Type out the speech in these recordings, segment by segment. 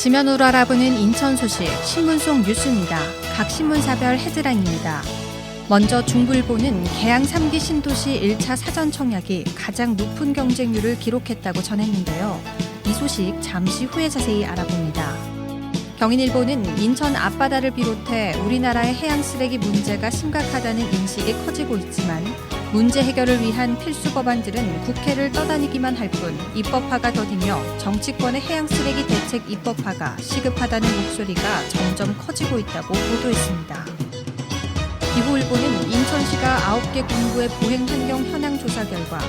지면으로 알아보는 인천 소식 신문 속 뉴스입니다. 각 신문사별 헤드라인입니다. 먼저 중부일보는 개항 3기 신도시 1차 사전 청약이 가장 높은 경쟁률을 기록했다고 전했는데요. 이 소식 잠시 후에 자세히 알아봅니다. 경인일보는 인천 앞바다를 비롯해 우리나라의 해양 쓰레기 문제가 심각하다는 인식이 커지고 있지만 문제 해결을 위한 필수 법안들은 국회를 떠다니기만 할 뿐 입법화가 더디며 정치권의 해양 쓰레기 대책 입법화가 시급하다는 목소리가 점점 커지고 있다고 보도했습니다. 기후일보는 인천시가 9개 군구의 보행 환경 현황 조사 결과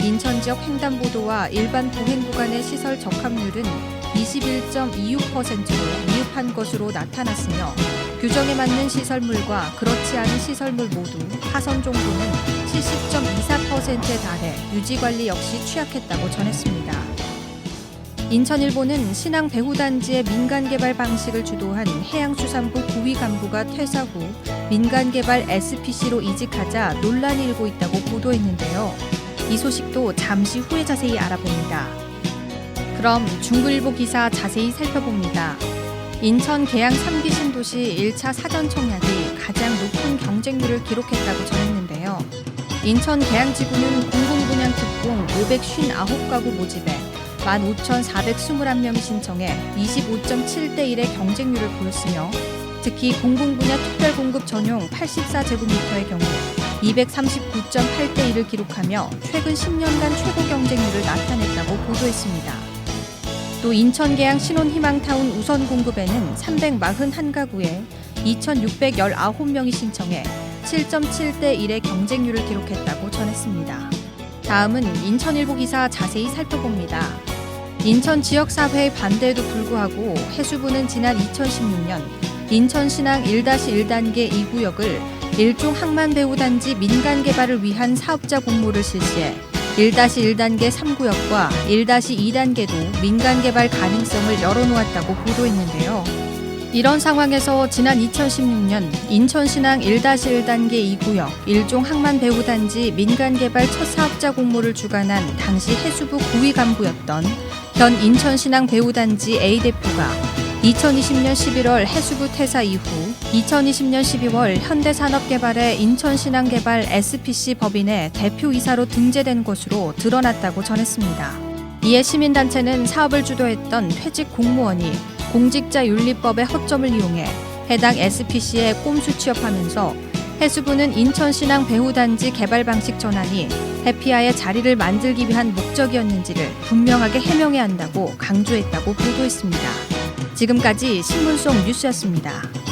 인천 지역 횡단보도와 일반 보행 구간의 시설 적합률은 21.26%로 미흡한 것으로 나타났으며 규정에 맞는 시설물과 그렇지 않은 시설물 모두 하선 정도는 70.24%에 달해 유지 관리 역시 취약했다고 전했습니다. 인천일보는 신항 배후단지의 민간 개발 방식을 주도한 해양수산부 구위 간부가 퇴사 후 민간 개발 SPC로 이직하자 논란이 일고 있다고 보도했는데요. 이 소식도 잠시 후에 자세히 알아봅니다. 그럼 중부일보 기사 자세히 살펴봅니다. 인천 계양 3기 신도시 1차 사전 청약이 가장 높은 경쟁률을 기록했다고 전했는데요. 인천 계양지구는 공공분양 특공 559가구 모집에 15,421명이 신청해 25.7대 1의 경쟁률을 보였으며 특히 공공분야 특별공급 전용 84제곱미터의 경우 239.8대 1을 기록하며 최근 10년간 최고 경쟁률을 나타냈다고 보도했습니다. 또 인천 계양 신혼희망타운 우선 공급에는 341가구에 2,619명이 신청해 7.7대 1의 경쟁률을 기록했다고 전했습니다. 다음은 인천일보 기사 자세히 살펴봅니다. 인천 지역사회의 반대에도 불구하고 해수부는 지난 2016년 인천신항 1-1단계 2구역을 일종 항만배후단지 민간 개발을 위한 사업자 공모를 실시해 1-1단계 3구역과 1-2단계도 민간 개발 가능성을 열어놓았다고 보도했는데요. 이런 상황에서 지난 2016년 인천 신항 1-1단계 2구역 일종 항만 배후 단지 민간 개발 첫 사업자 공모를 주관한 당시 해수부 구위 간부였던 현 인천 신항 배후 단지 A 대표가 2020년 11월 해수부 퇴사 이후 2020년 12월 현대산업개발의 인천신항개발 SPC 법인의 대표이사로 등재된 것으로 드러났다고 전했습니다. 이에 시민단체는 사업을 주도했던 퇴직 공무원이 공직자윤리법의 허점을 이용해 해당 SPC에 꼼수 취업하면서 해수부는 인천신항 배후단지 개발 방식 전환이 해피아의 자리를 만들기 위한 목적이었는지를 분명하게 해명해야 한다고 강조했다고 보도했습니다. 지금까지 신문 속 뉴스였습니다.